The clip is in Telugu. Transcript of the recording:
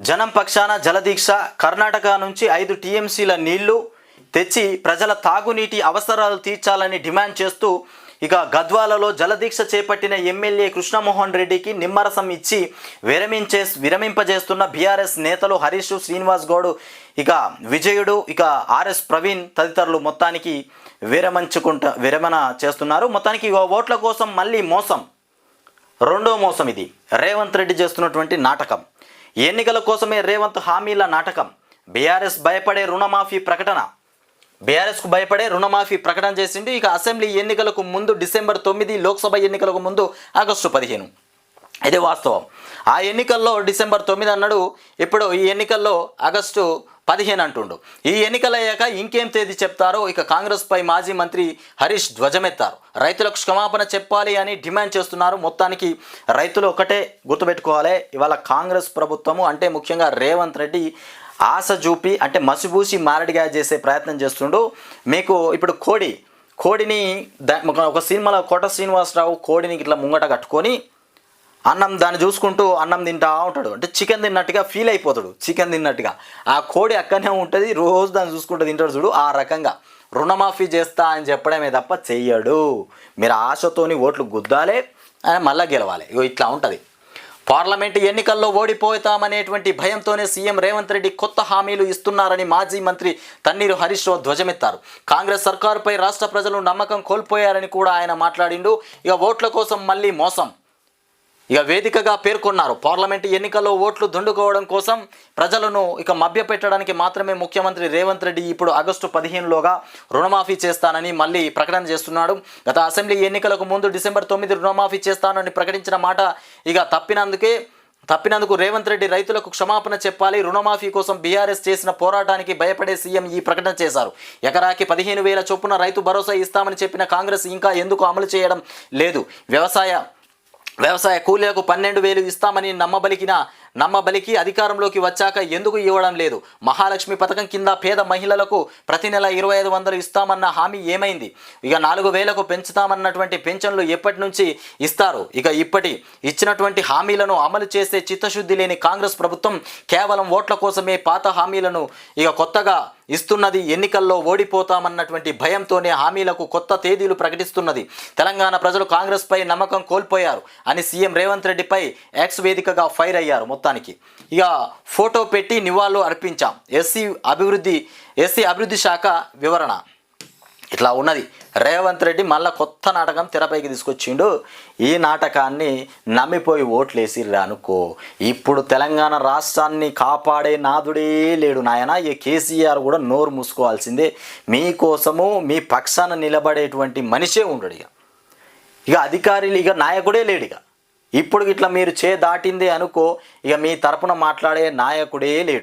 జనం పక్షాన జలదీక్ష కర్ణాటక నుంచి ఐదు టీఎంసీల నీళ్ళు తెచ్చి ప్రజల తాగునీటి అవసరాలు తీర్చాలని డిమాండ్ చేస్తూ ఇక గద్వాలలో జలదీక్ష చేపట్టిన ఎమ్మెల్యే కృష్ణమోహన్ రెడ్డికి నిమ్మరసం ఇచ్చి విరమించే విరమింపజేస్తున్న బీఆర్ఎస్ నేతలు హరీష్ శ్రీనివాస్ గౌడ్ ఇక విజయుడు ఇక ఆర్ఎస్ ప్రవీణ్ తదితరులు మొత్తానికి విరమించుకుంటా విరమణ చేస్తున్నారు. మొత్తానికి ఇక ఓట్ల కోసం మళ్ళీ మోసం. రెండో మోసం ఇది. రేవంత్ రెడ్డి చేస్తున్నటువంటి నాటకం. ఎన్నికల కోసమే రేవంత్ హామీల నాటకం. బీఆర్ఎస్ భయపడే రుణమాఫీ ప్రకటన. బీఆర్ఎస్కు భయపడే రుణమాఫీ ప్రకటన చేసిండు ఇక అసెంబ్లీ ఎన్నికలకు ముందు డిసెంబర్ తొమ్మిది లోక్సభ ఎన్నికలకు ముందు ఆగస్టు పదిహేను. ఇది వాస్తవం. ఆ ఎన్నికల్లో డిసెంబర్ తొమ్మిది అన్నాడు ఇప్పుడు ఈ ఎన్నికల్లో ఆగస్టు పదిహేను అంటుండు. ఈ ఎన్నికలయ్యాక ఇంకేం తేదీ చెప్తారో ఇక కాంగ్రెస్పై మాజీ మంత్రి హరీష్ ధ్వజమెత్తారు. రైతులకు క్షమాపణ చెప్పాలి అని డిమాండ్ చేస్తున్నారు. మొత్తానికి రైతులు ఒకటే గుర్తుపెట్టుకోవాలి. ఇవాళ కాంగ్రెస్ ప్రభుత్వము అంటే ముఖ్యంగా రేవంత్ రెడ్డి ఆశ చూపి అంటే మసిబూసి మారడిగా చేసే ప్రయత్నం చేస్తుండు. మీకు ఇప్పుడు కోడి కోడిని ఒక- ఒక సినిమాలో కోట శ్రీనివాసరావు కోడిని ఇట్లా ముంగట కట్టుకొని అన్నం దాన్ని చూసుకుంటూ అన్నం తింటా ఉంటాడు. అంటే చికెన్ తిన్నట్టుగా ఫీల్ అయిపోతాడు. చికెన్ తిన్నట్టుగా. ఆ కోడి అక్కడనే ఉంటుంది రోజు దాన్ని చూసుకుంటూ తింటాడు చూడు ఆ రకంగా. రుణమాఫీ చేస్తా అని చెప్పడమే తప్ప చెయ్యడు. మీరు ఆశతోని ఓట్లు గుద్దాలే అని మళ్ళా గెలవాలి. ఇగో ఇట్లా ఉంటుంది. పార్లమెంటు ఎన్నికల్లో ఓడిపోతామనేటువంటి భయంతోనే సీఎం రేవంత్ రెడ్డి కొత్త హామీలు ఇస్తున్నారని మాజీ మంత్రి తన్నీరు హరీష్ రావు ధ్వజమెత్తారు. కాంగ్రెస్ సర్కారుపై రాష్ట్ర ప్రజలు నమ్మకం కోల్పోయారని కూడా ఆయన మాట్లాడిండు. ఇక ఓట్ల కోసం మళ్ళీ మోసం. ఇక వేదికగా పేర్కొన్నారు. పార్లమెంటు ఎన్నికల్లో ఓట్లు దుండుకోవడం కోసం ప్రజలను ఇక మభ్యపెట్టడానికి మాత్రమే ముఖ్యమంత్రి రేవంత్ రెడ్డి ఇప్పుడు ఆగస్టు పదిహేనులోగా రుణమాఫీ చేస్తానని మళ్ళీ ప్రకటన చేస్తున్నాడు. గత అసెంబ్లీ ఎన్నికలకు ముందు డిసెంబర్ తొమ్మిది రుణమాఫీ చేస్తానని ప్రకటించిన మాట ఇక తప్పినందుకే తప్పినందుకు రేవంత్ రెడ్డి రైతులకు క్షమాపణ చెప్పాలి. రుణమాఫీ కోసం బీఆర్ఎస్ చేసిన పోరాటానికి భయపడే సీఎం ఈ ప్రకటన చేశారు. ఎకరాకి పదిహేను వేల చొప్పున రైతు భరోసా ఇస్తామని చెప్పిన కాంగ్రెస్ ఇంకా ఎందుకు అమలు చేయడం లేదు? వ్యవసాయ వ్యవసాయ కూలీలకు పన్నెండు వేలు ఇస్తామని నమ్మబలికిన నమ్మబలికి అధికారంలోకి వచ్చాక ఎందుకు ఇవ్వడం లేదు? మహాలక్ష్మి పథకం కింద పేద మహిళలకు ప్రతి నెల ఇరవై ఐదు వందలు ఇస్తామన్న హామీ ఏమైంది? ఇక నాలుగు వేలకు పెంచుతామన్నటువంటి పెన్షన్లు ఎప్పటి నుంచి ఇస్తారు? ఇక ఇప్పటి ఇచ్చినటువంటి హామీలను అమలు చేసే చిత్తశుద్ధి లేని కాంగ్రెస్ ప్రభుత్వం కేవలం ఓట్ల కోసమే పాత హామీలను ఇక కొత్తగా ఇస్తున్నది. ఎన్నికల్లో ఓడిపోతామన్నటువంటి భయంతోనే హామీలకు కొత్త తేదీలు ప్రకటిస్తున్నది. తెలంగాణ ప్రజలు కాంగ్రెస్పై నమ్మకం కోల్పోయారు అని సీఎం రేవంత్ రెడ్డిపై ఎక్స్ వేదికగా ఫైర్ అయ్యారు. మొత్తానికి. ఇక ఫోటో పెట్టి నివాళులు అర్పించాం. ఎస్సీ అభివృద్ధి ఎస్సీ అభివృద్ధి శాఖ వివరణ. ఇట్లా ఉన్నది. రేవంత్ రెడ్డి మళ్ళీ కొత్త నాటకం తెరపైకి తీసుకొచ్చిండు. ఈ నాటకాన్ని నమ్మిపోయి ఓట్లేసిర్రు అనుకో. ఇప్పుడు తెలంగాణ రాష్ట్రాన్ని కాపాడే నాదుడే లేడు నాయన. ఈ కేసీఆర్ కూడా నోరు మూసుకోవాల్సిందే. మీకోసము మీ పక్షాన నిలబడేటువంటి మనిషే ఉండడు ఇక. ఇక అధికారులు ఇక నాయకుడే లేడు ఇక. ఇప్పుడు ఇట్లా మీరు చే దాటిందే అనుకో ఇక మీ తరపున మాట్లాడే నాయకుడే లేడు.